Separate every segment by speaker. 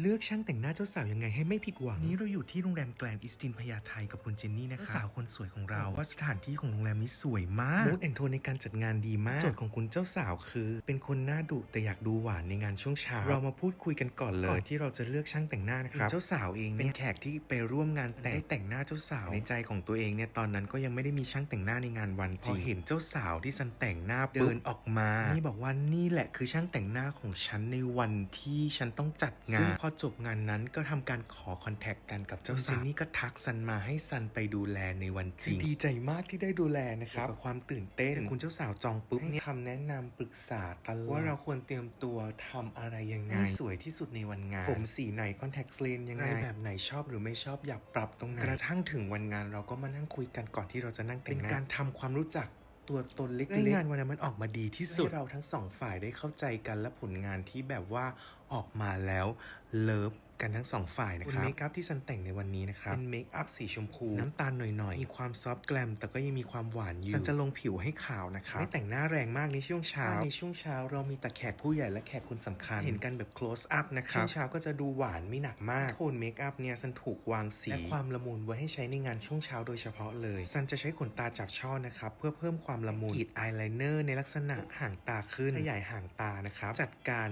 Speaker 1: เลือกช่างแต่งหน้าเจ้าสาวยังไงให้ไม่ผิดหวัง นี้เราอยู่ที่โรงแรมแกลนอิสตินพญาไทกับคุณเจนนี่นะคะเจ้าสาวคนสวยของเราว่าสถานที่ของโรงแรมนี้สวยมากมูดแอนโทนในการจัดงานดีมากโจทย์ของคุณเจ้าสาวคือ เป็นคนหน้าดุแต่อยากดูหวานในงานช่วงเช้า เรามาพูดคุยกันก่อนเลยก่อนที่เราจะเลือกช่างแต่งหน้านะครับ เจ้าสาวเองเป็นแขกที่ไปร่วมงานแต่งได้แต่งหน้าเจ้าสาวในใจของตัวเองเนี่ยตอนนั้นก็ยังไม่ได้มีช่างแต่งหน้าในงานวันจริงพอเห็นเจ้าสาวที่ซันแต่งหน้าเดินออกมา นี่บอกว่านี่แหละคือช่างแต่งหน้าของฉันในวันที่ฉันต้องจัดงานซึ่งพอจบงานนั้นก็ทำการขอคอนแทคกันกับเจ้าสาวนี่ก็ทักซันมาให้ซันไปดูแลในวันจริง ดีใจมากที่ได้ดูแลนะครับกับความตื่นเต้นคุณเจ้าสาวจองปุ๊บเนี่ยคำแนะนำปรึกษาตลอดว่าเราควรเตรียมตัวทำอะไรยังไงให้สวยที่สุดในวันงาน ผมสีไหนคอนแทคเลนยังไงแบบไหนชอบหรือไม่ชอบอยากปรับตรงไหนกระทั่งถึงวันงานเราก็มานั่งคุยกันก่อนที่เราจะนั่งแต่งหน้าเป็นการทำความรู้จักตัวตนเล็กๆให้งานวันนั้นมันออกมาดีที่สุดให้เราทั้งสองฝ่ายได้เข้าใจกันและผลงานที่แบบว่าออกมาแล้วเลิฟกันทั้งสองฝ่ายนะครับเมคอัพที่ซันแต่งในวันนี้นะครับเป็นเมคอัพสีชมพู น้ำตาลหน่อยๆ มีความซอฟต์แกลม แต่ก็ยังมีความหวานอยู่ซันจะลงผิวให้ขาวนะครับไม่แต่งหน้าแรงมากในช่วงเช้า ในช่วงเช้าเรามีแต่แขกผู้ใหญ่และแขกคนสำคัญ เห็นกันแบบ close up นะครับช่วงเช้าก็จะดูหวานไม่หนักมากโทนเมคอัพเนี่ยซันถูกวางสีและความละมุนไว้ให้ใช้ในงานช่วงเช้าโดยเฉพาะเลยซันจะใช้ขนตาจับช่อนะครับเพื่อเพิ่มความละมุนกรีดอายไลเนอร์ในลักษณะห่างตาขึ้นขยายห่างตานะครับจัดการ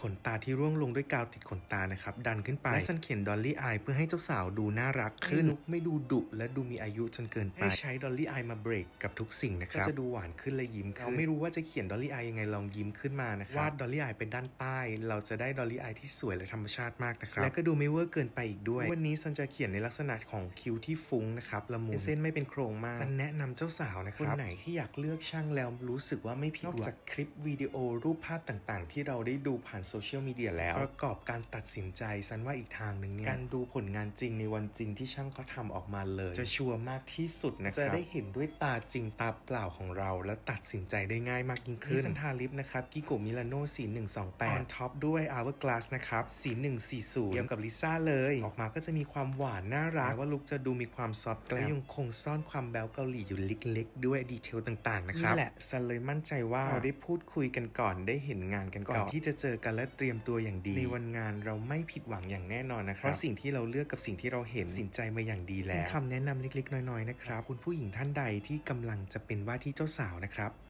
Speaker 1: ขนตาที่ร่วงลงด้วยกาวติดขนตานะครับดันขึ้นไปและซันเขียนดอลลี่อายเพื่อให้เจ้าสาวดูน่ารักขึ้นลุกไม่ดูดุและดูมีอายุจนเกินไปให้ใช้ดอลลี่อายมาเบรกกับทุกสิ่งนะครับก็จะดูหวานขึ้นและยิ้มขึ้นเราไม่รู้ว่าจะเขียนดอลลี่อายยังไงลองยิ้มขึ้นมานะครับวาดดอลลี่อายเป็นด้านใต้ เราจะได้ดอลลี่อายที่สวยและธรรมชาติมากนะครับและก็ดูไม่เวอร์เกินไปอีกด้วย วันนี้ซันจะเขียนในลักษณะของคิ้วที่ฟุ้งนะครับละมุนเส้นไม่เป็นโครงมากซันแนะนำเจ้าสาวนะครับคนไหนที่อยากเลือกช่างแล้วรู้สึกว่าไม่ผิดหวังนอกจากคลิปวิดีโอรูปภาพต่างๆ ที่เราได้ดูผ่านโซเชียลมีเดียแล้ว ประกอบการตัดสินใจซันว่าอีกทางหนึ่งเนี่ยการดูผลงานจริงในวันจริงที่ช่างเขาทำออกมาเลย จะชัวร์มากที่สุดนะครับจะได้เห็นด้วยตาจริงตาเปล่าของเรา และตัดสินใจได้ง่ายมากยิ่งขึ้นนี่ซันทาลิปนะครับกิโกมิลานโน่สี128 on top ด้วย hourglass นะครับสี140เยี่ยมกับลิซ่าเลย ออกมาก็จะมีความหวานน่ารักว่าลุคจะดูมีความซอฟต์แกลมและยังคงซ่อนความแบลเกาหลีอยู่เล็กๆ ด้วยดีเทลต่างๆนะครับนี่แหละซันเลยมั่นใจว่าเราได้พูดคุยกันก่อนได้เห็นงานกันก่อนที่จะเจอกันและเตรียมตัวอย่างดี ในวันงานเราไม่ผิดหวังอย่างแน่นอนนะครับเพราะสิ่งที่เราเลือกกับสิ่งที่เราเห็นสินใจมาอย่างดีแล้วคำแนะนำเล็กๆ น้อยๆนะครับคุณผู้หญิงท่านใดที่กำลังจะเป็นว่าที่เจ้าสาวนะครับ